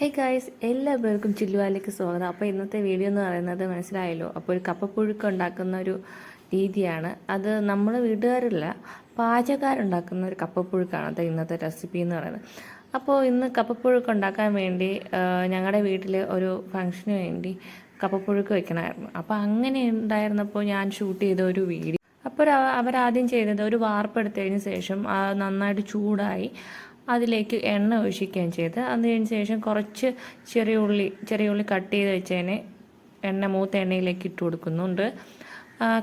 Hey guys എല്ലാവർക്കും ചില്ലുവാലേക്ക് സ്വാഗതം. അപ്പോൾ ഇന്നത്തെ വീഡിയോ എന്ന് പറയുന്നത് മനസ്സിലായല്ലോ? അപ്പോൾ ഒരു കപ്പപ്പുഴുക്ക് ഉണ്ടാക്കുന്ന ഒരു രീതിയാണ്. അത് നമ്മൾ വീട്ടുകാരല്ല പാചകക്കാരുണ്ടാക്കുന്ന ഒരു കപ്പപ്പുഴുക്കാണ് അത് ഇന്നത്തെ റെസിപ്പി എന്ന് പറയുന്നത്. അപ്പോൾ ഇന്ന് കപ്പപ്പുഴുക്ക് ഉണ്ടാക്കാൻ വേണ്ടി ഞങ്ങളുടെ വീട്ടിൽ ഒരു ഫംഗ്ഷന് വേണ്ടി കപ്പപ്പുഴുക്ക് വെക്കണമായിരുന്നു അപ്പോൾ അങ്ങനെ ഉണ്ടായിരുന്നപ്പോൾ ഞാൻ ഷൂട്ട് ചെയ്ത ഒരു വീഡിയോ അപ്പോൾ അവരാദ്യം ചെയ്തത് ഒരു വാർപ്പെടുത്തതിന് ശേഷം നന്നായിട്ട് ചൂടായി. അതിലേക്ക് എണ്ണ ഒഴിക്കുകയും ചെയ്ത് അതിന് ശേഷം കുറച്ച് ചെറിയ ഉള്ളി ചെറിയ ഉള്ളി കട്ട് ചെയ്ത് വെച്ചതിനെ എണ്ണ മൂത്ത എണ്ണയിലേക്ക് ഇട്ട് കൊടുക്കുന്നുണ്ട്.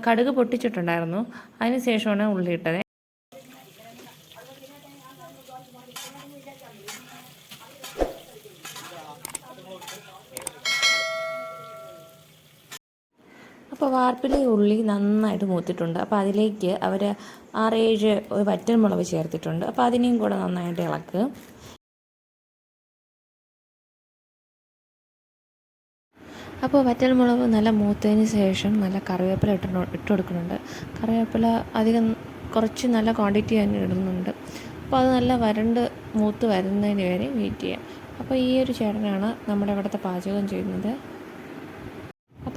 കടുക് പൊട്ടിച്ചിട്ടുണ്ടായിരുന്നു. അതിന് ശേഷമാണ് ഉള്ളി ഇട്ടത്. അപ്പോൾ വാർപ്പിലെ ഉള്ളി നന്നായിട്ട് മൂത്തിട്ടുണ്ട്. അപ്പോൾ അതിലേക്ക് അവർ ആറേഴ് വറ്റൽമുളക് ചേർത്തിട്ടുണ്ട്. അപ്പോൾ അതിനെയും കൂടെ നന്നായിട്ട് ഇളക്കുക അപ്പോൾ വറ്റൽമുളക് നല്ല മൂത്തതിന് ശേഷം നല്ല കറിവേപ്പില ഇട്ട് ഇട്ട് കൊടുക്കുന്നുണ്ട്. കറിവേപ്പില അധികം കുറച്ച് നല്ല ക്വാണ്ടിറ്റി തന്നെ ഇടുന്നുണ്ട്. അപ്പോൾ അത് നല്ല വരണ്ട് മൂത്ത് വരുന്നതിന് വരെ വെയിറ്റ് ചെയ്യാം. അപ്പോൾ ഈ ഒരു ചേട്ടനാണ് നമ്മുടെ ഇവിടുത്തെ പാചകം ചെയ്യുന്നത്.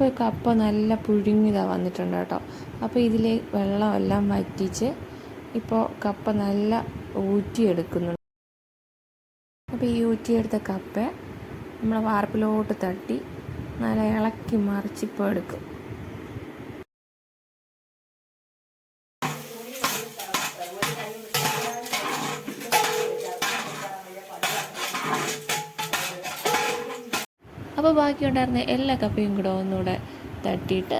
അപ്പോൾ ഈ കപ്പ നല്ല പുഴുങ്ങിയതാ വന്നിട്ടുണ്ട് കേട്ടോ. അപ്പോൾ ഇതിലെ വെള്ളമെല്ലാം വറ്റിച്ച് ഇപ്പോൾ കപ്പ നല്ല ഊറ്റിയെടുക്കുന്നുണ്ട്. അപ്പോൾ ഈ ഊറ്റിയെടുത്ത കപ്പ നമ്മൾ വാർപ്പിലോട്ട് തട്ടി നല്ല ഇളക്കി മറിച്ചിപ്പോൾ എടുക്കും. അപ്പോൾ ബാക്കി ഉണ്ടായിരുന്ന എല്ലാ കപ്പയും കൂടെ ഒന്നുകൂടെ തട്ടിയിട്ട്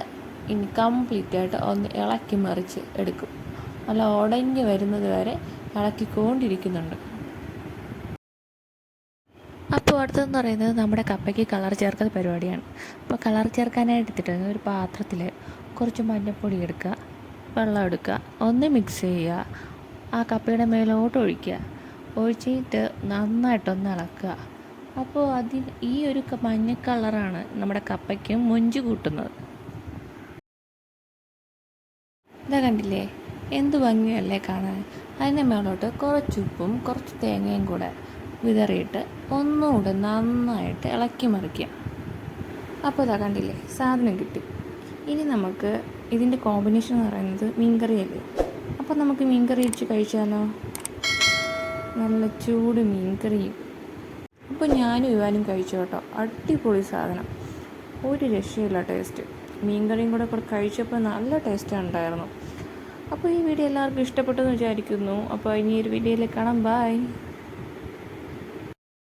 ഇനി കംപ്ലീറ്റ് ആയിട്ട് ഒന്ന് ഇളക്കി മറിച്ച് എടുക്കും. നല്ല ഉടഞ്ഞ് വരുന്നത് വരെ ഇളക്കിക്കൊണ്ടിരിക്കുന്നുണ്ട്. അപ്പോൾ അടുത്തതെന്ന് പറയുന്നത് നമ്മുടെ കപ്പയ്ക്ക് കളർ ചേർക്കൽ പരിപാടിയാണ്. അപ്പോൾ കളർ ചേർക്കാനായിട്ട് എടുത്തിട്ട് ഒരു പാത്രത്തിൽ കുറച്ച് മഞ്ഞൾപ്പൊടി എടുക്കുക വെള്ളം എടുക്കുക ഒന്ന് മിക്സ് ചെയ്യുക ആ കപ്പയുടെ മേലോട്ട് ഒഴിക്കുക. ഒഴിച്ചിട്ട് നന്നായിട്ടൊന്ന് ഇളക്കുക. അപ്പോൾ അതിൽ ഈ ഒരു മഞ്ഞ കളറാണ് നമ്മുടെ കപ്പയ്ക്ക് മൊഞ്ച് കൂട്ടുന്നത്. ഇതാ കണ്ടില്ലേ? എന്ത് ഭംഗിയല്ലേ കാണാൻ. അതിന്റെ മേളോട്ട് കുറച്ച് ഉപ്പും കുറച്ച് തേങ്ങയും കൂടെ വിതറിയിട്ട് ഒന്നുകൂടെ നന്നായിട്ട് ഇളക്കി മറിക്കുക. അപ്പോൾ ഇതാ കണ്ടില്ലേ? സാധനം കിട്ടി. ഇനി നമുക്ക് ഇതിന്റെ കോമ്പിനേഷൻ എന്ന് പറയുന്നത് മീൻകറിയല്ലേ അപ്പോൾ നമുക്ക് മീൻകറി വെച്ച് കഴിച്ചാലോ? നല്ല ചൂട് മീൻകറിയും. അപ്പോൾ ഞാനും ഇവാനും കഴിച്ചു കേട്ടോ. അടിപൊളി സാധനം. ഒരു രക്ഷയില്ല ടേസ്റ്റ്. മീൻകറിയും കൂടെ കൂടെ കഴിച്ചപ്പോൾ നല്ല ടേസ്റ്റ് ഉണ്ടായിരുന്നു. അപ്പോൾ ഈ വീഡിയോ എല്ലാവർക്കും ഇഷ്ടപ്പെട്ടെന്ന് വിചാരിക്കുന്നു. അപ്പോൾ ഇനി ഒരു വീഡിയോയിൽ കാണാം. ബൈ.